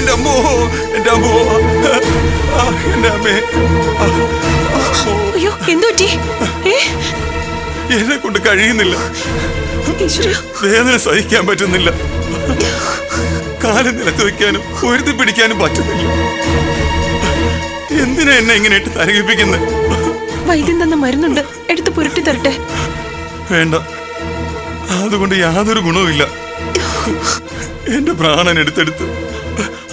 എന്റെ അമ്മോ എന്റെ അമ്മോ എന്റെ അമ്മേ. അയ്യോ എന്തു പറ്റി? എന്നെ കൊണ്ട് കഴിയുന്നില്ല. വേദന സഹിക്കാൻ പറ്റുന്നില്ല. കാലം നിലത്ത് വെക്കാനും ഉയർത്തി പിടിക്കാനും പറ്റുന്നില്ല. എന്തിനാ എന്നെ ഇങ്ങനെ ഇട്ട് തരകിപ്പിക്കുന്നത് വൈദ്യം തന്ന മരുന്നുണ്ട്. എടുത്ത് പുരട്ടി തരട്ടെ. വേണ്ട. അതുകൊണ്ട് യാതൊരു ഗുണവുമില്ല. എന്റെ പ്രാണൻ എടുത്തെടുത്ത്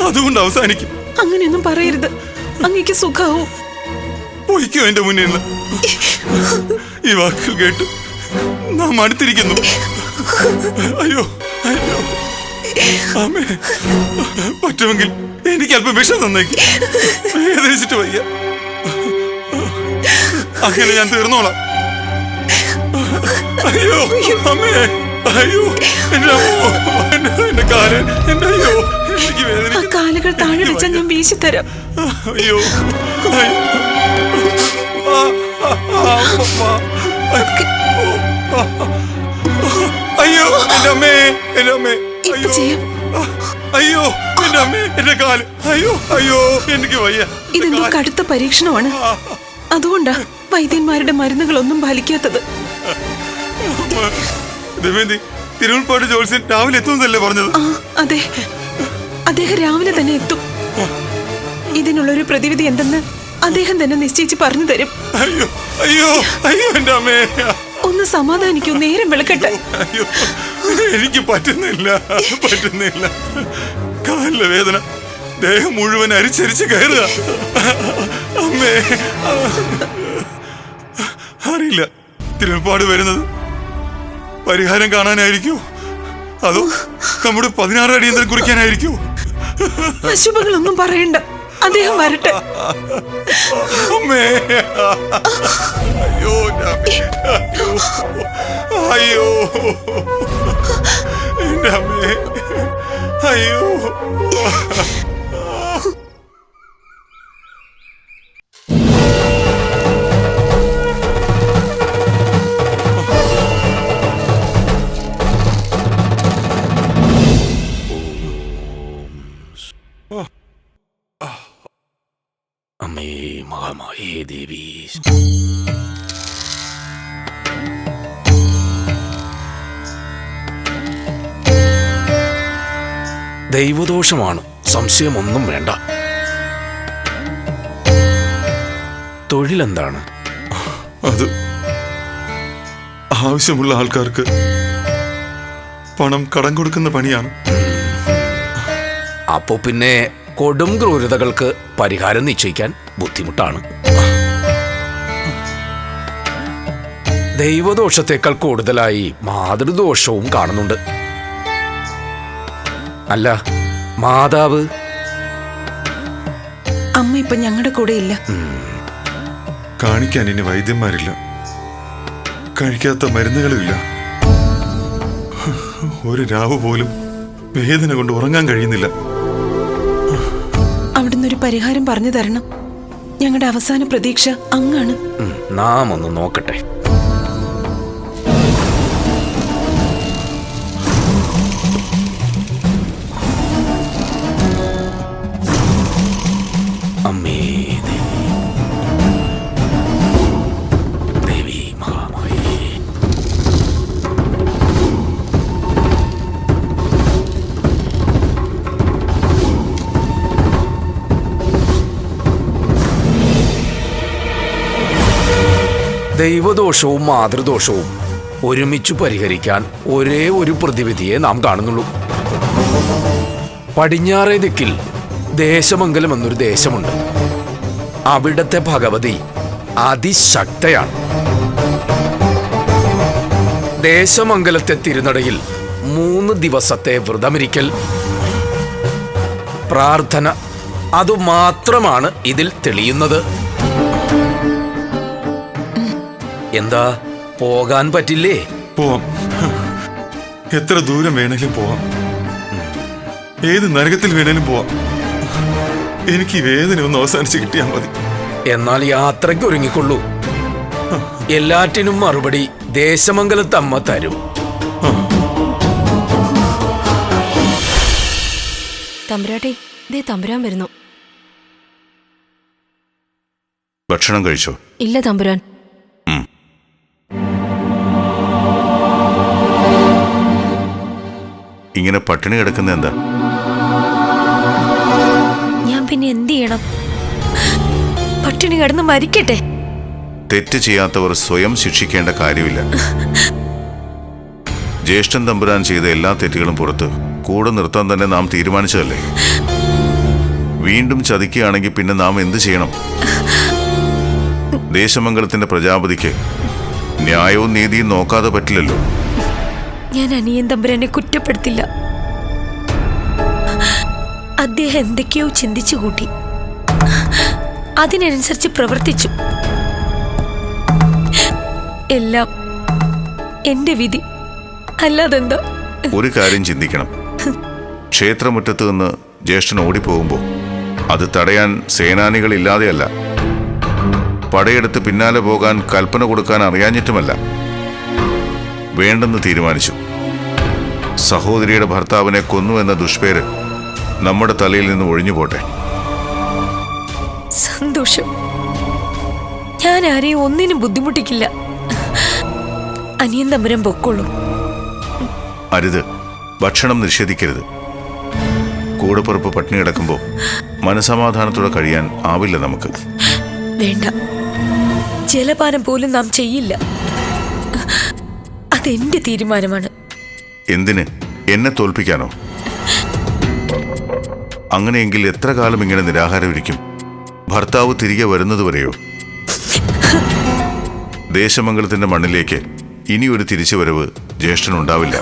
അതുകൊണ്ട് അവസാനിക്കും. അങ്ങനെയൊന്നും പറയരുത്. അങ്ങേക്ക് സുഖാവും. പൊയ്ക്കോ എന്റെ മുന്നിൽ നിന്ന്. ഈ വാക്കുകൾ കേട്ട് നാം അടുത്തിരിക്കുന്നു. അയ്യോ അയ്യോ. അമ്മേ പറ്റുമെങ്കിൽ എനിക്ക് അല്പം വിഷം തന്നേക്ക്. വേദനിച്ചിട്ട് വയ്യ. അങ്ങനെ ഞാൻ തീർന്നോളാം. അയ്യോ അമ്മേ. അയ്യോ എന്റെ അമ്മോ എന്റെ എന്റെ കാൽ എന്റെ അയ്യോ എനിക്ക് ആ കാലുകൾ താഴെ വെച്ചാൽ ഞാൻ വീശിത്തരാം. അയ്യോ അയ്യോ. എന്റെ അമ്മേ എന്റെ അമ്മേ അയ്യോ. അയ്യോ എന്റെ അമ്മേ എന്റെ കാൽ. അയ്യോ അയ്യോ എനിക്ക് വയ്യ. ഇതെന്തോ കടുത്ത പരീക്ഷണമാണ്. അതുകൊണ്ടാ വൈദ്യന്മാരുടെ മരുന്നുകളൊന്നും ഫലിക്കാത്തത്. ദമയന്തി തിരുവൾപ്പാട് ജോത്സ്യൻ രാവിലെ എത്തുന്നതല്ലേ പറഞ്ഞത്? ആ അതെ. അദ്ദേഹം രാവിലെ തന്നെ എത്തും. ഇതിനുള്ളൊരു പ്രതിവിധി എന്തെന്ന് അദ്ദേഹം തന്നെ നിശ്ചയിച്ച് പറഞ്ഞു തരും. അയ്യോ അയ്യോ അയ്യോ എന്റെ അമ്മേ. ഒന്ന് സമാധാനിക്കൂ നേരം വെളുക്കട്ടെ. അയ്യോ എനിക്ക് പറ്റുന്നില്ല പറ്റുന്നില്ല. കാലിലെ വേദന. ദേഹം മുഴുവൻ അരിച്ചരിച്ച് കയറുക. അമ്മേ. അറിയില്ല. തിരുപ്പാട് വരുന്നത് പരിഹാരം കാണാനായിരിക്കോ. അതോ നമ്മുടെ പതിനാറ് അടിയന്തരം കുറിക്കാനായിരിക്കോ. അശുഭങ്ങളൊന്നും പറയണ്ട. അദ്ദേഹം വരട്ടെ. അയ്യോ. അയ്യോ. അയ്യോ അയ്യോ. മഹാമായേ ദേവി. ദൈവദോഷമാണ്. സംശയമൊന്നും വേണ്ട. തൊഴിലെന്താണ്? അത് ആവശ്യമുള്ള ആൾക്കാർക്ക് പണം കടം കൊടുക്കുന്ന പണിയാണ്. അപ്പോ പിന്നെ കൊടും ക്രൂരതകൾക്ക് പരിഹാരം നിശ്ചയിക്കാൻ ബുദ്ധിമുട്ടാണ്. ദൈവദോഷത്തേക്കാൾ കൂടുതലായി മാതൃദോഷവും കാണുന്നുണ്ട്. അല്ല മാതാവ്? അമ്മ ഇപ്പൊ ഞങ്ങളുടെ കൂടെ ഇല്ല. കാണിക്കാൻ ഇനി വൈദ്യന്മാരില്ല. കഴിക്കാത്ത മരുന്നുകളില്ല ഒരു രാവ് പോലും വേദന കൊണ്ട് ഉറങ്ങാൻ കഴിയുന്നില്ല. അവിടുന്ന് ഒരു പരിഹാരം പറഞ്ഞു തരണം. ഞങ്ങളുടെ അവസാന പ്രതീക്ഷ അങ്ങാണ്. നാം ഒന്ന് നോക്കട്ടെ. ദൈവദോഷവും മാതൃദോഷവും ഒരുമിച്ചു പരിഹരിക്കാൻ ഒരേ ഒരു പ്രതിവിധിയെ നാം കാണുന്നുള്ളൂ. പടിഞ്ഞാറേ ദിക്കിൽ ദേശമംഗലം എന്നൊരു ദേശമുണ്ട്. അവിടത്തെ ഭഗവതി അതിശക്തയാണ്. ദേശമംഗലത്തെ തിരുനടയിൽ മൂന്ന് ദിവസത്തെ വ്രതമിരിക്കൽ. പ്രാർത്ഥന അതുമാത്രമാണ് ഇതിൽ തെളിയുന്നത്. എന്താ? പോകാൻ പറ്റില്ലേ? പോവാം. എത്ര ദൂരം വേണേലും പോവാം. ഏത് നരകത്തിൽ വേണേലും പോവാം. എനിക്ക് വേദന ഒന്ന് അവസാനിച്ച് കിട്ടിയാൽ മതി. എന്നാൽ യാത്രയ്ക്ക് ഒരുങ്ങിക്കൊള്ളൂ. എല്ലാറ്റിനും മറുപടി ദേശമംഗലത്തമ്മ തരും. തമ്പുരാട്ടെ ദേ തമ്പുരാൻ വരുന്നു. ഭക്ഷണം കഴിച്ചോ? ഇല്ല തമ്പുരാൻ. ഇങ്ങനെ പട്ടിണി കിടക്കുന്ന എന്താ? ഞാൻ പിന്നെ എന്ത് ചെയ്യണം? പട്ടിണി കിടന്ന് മരിക്കട്ടെ. തെറ്റ് ചെയ്യാത്തവർ സ്വയം ശിക്ഷിക്കേണ്ട കാര്യമില്ല. ജ്യേഷ്ഠൻ തമ്പുരാൻ ചെയ്ത എല്ലാ തെറ്റുകളും പുറത്ത് കൂടെ നിർത്താൻ തന്നെ നാം തീരുമാനിച്ചതല്ലേ? വീണ്ടും ചതിക്കുകയാണെങ്കിൽ പിന്നെ നാം എന്ത് ചെയ്യണം? ദേശമംഗലത്തിന്റെ പ്രജാപതിക്ക് ന്യായവും നീതിയും നോക്കാതെ പറ്റില്ലല്ലോ. ഞാൻ അനിയൻ തമ്പുരാനെ കുറ്റപ്പെടുത്തില്ല. അദ്ദേഹം എന്തൊക്കെയോ ചിന്തിച്ചു കൂട്ടി. അതിനനുസരിച്ച് പ്രവർത്തിച്ചു. എല്ലാം എന്റെ വിധി. അല്ലാതെന്താ? ഒരു കാര്യം ചിന്തിക്കണം. ക്ഷേത്രമുറ്റത്ത് നിന്ന് ജ്യേഷ്ഠൻ ഓടിപ്പോകുമ്പോൾ അത് തടയാൻ സേനാനികൾ ഇല്ലാതെയല്ല. പടയെടുത്ത് പിന്നാലെ പോകാൻ കൽപ്പന കൊടുക്കാൻ അറിയാഞ്ഞിട്ടുമല്ല. വേണ്ടെന്ന് തീരുമാനിച്ചു. സഹോദരിയുടെ ഭർത്താവിനെ കൊന്നു എന്ന ദുഷ്പേര് നമ്മുടെ തലയിൽ നിന്ന് ഒഴിഞ്ഞു പോട്ടെ. സന്തോഷം. ഞാൻ ആരെയും ഒന്നിനും ബുദ്ധിമുട്ടിക്കില്ല. അനിയൻ തമ്പുരം പൊക്കോളൂ. അരുത്. ഭക്ഷണം നിഷേധിക്കരുത്. കൂടപ്പുറപ്പ് പട്ടിണി കിടക്കുമ്പോൾ മനസമാധാനത്തോടെ കഴിയാൻ ആവില്ല നമുക്ക്. വേണ്ട. ജലപാനം പോലും നാം ചെയ്യില്ല. അതെന്റെ തീരുമാനമാണ്. എന്തിന്? എന്നെ തോൽപ്പിക്കാനോ? അങ്ങനെയെങ്കിൽ എത്ര കാലം ഇങ്ങനെ നിരാഹാരം ഇരിക്കും ഭർത്താവ് തിരികെ വരുന്നതുവരെയോ ദേശമംഗലത്തിന്റെ മണ്ണിലേക്ക് ഇനിയൊരു തിരിച്ചുവരവ് ജ്യേഷ്ഠനുണ്ടാവില്ല.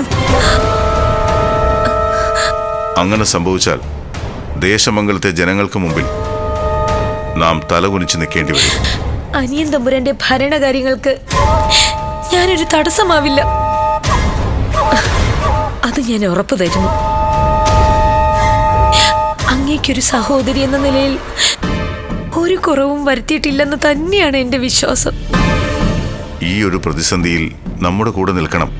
അങ്ങനെ സംഭവിച്ചാൽ ദേശമംഗലത്തെ ജനങ്ങൾക്ക് മുമ്പിൽ നാം തലകുനിച്ച് നിൽക്കേണ്ടി വരും. അനിയൻ തമ്പുരന്റെ ഭരണകാര്യങ്ങൾക്ക് ഞാനൊരു തടസ്സമാവില്ല. അത് ഞാൻ ഉറപ്പു തരുന്നു. അങ്ങേക്കൊരു സഹോദരി എന്ന നിലയിൽ ഒരു കുറവും വരുത്തിയിട്ടില്ലെന്ന് തന്നെയാണ് എന്റെ വിശ്വാസം. ഈ ഒരു പ്രതിസന്ധിയിൽ നമ്മുടെ കൂടെ നിൽക്കണം.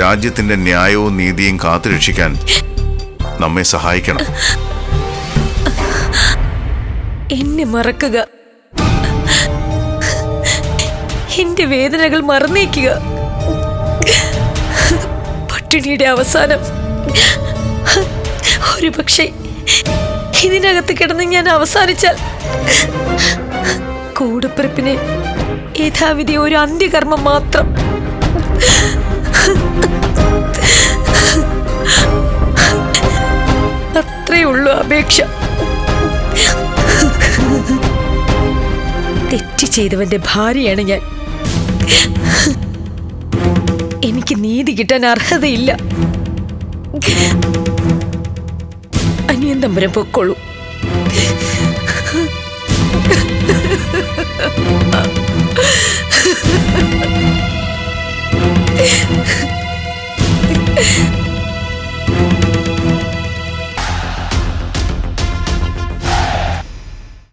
രാജ്യത്തിന്റെ ന്യായവും നീതിയും കാത്തുരക്ഷിക്കാൻ നമ്മെ സഹായിക്കണം. എന്നെ മറക്കുക. എന്റെ വേദനകൾ മറന്നേക്കുക. പട്ടിണിയുടെ അവസാനം. ഒരു പക്ഷേ ഇതിനകത്ത് കിടന്ന് ഞാൻ അവസാനിച്ചാൽ കൂടപ്പിറപ്പിന് യഥാവിധി ഒരു അന്ത്യകർമ്മം മാത്രം. അത്രേ ഉള്ളൂ അപേക്ഷ. തെറ്റ് ചെയ്തവന്റെ ഭാര്യയാണ് ഞാൻ. എനിക്ക് നീതി കിട്ടാൻ അർഹതയില്ല. അനിയൻ തമ്പരം പൊക്കോളൂ.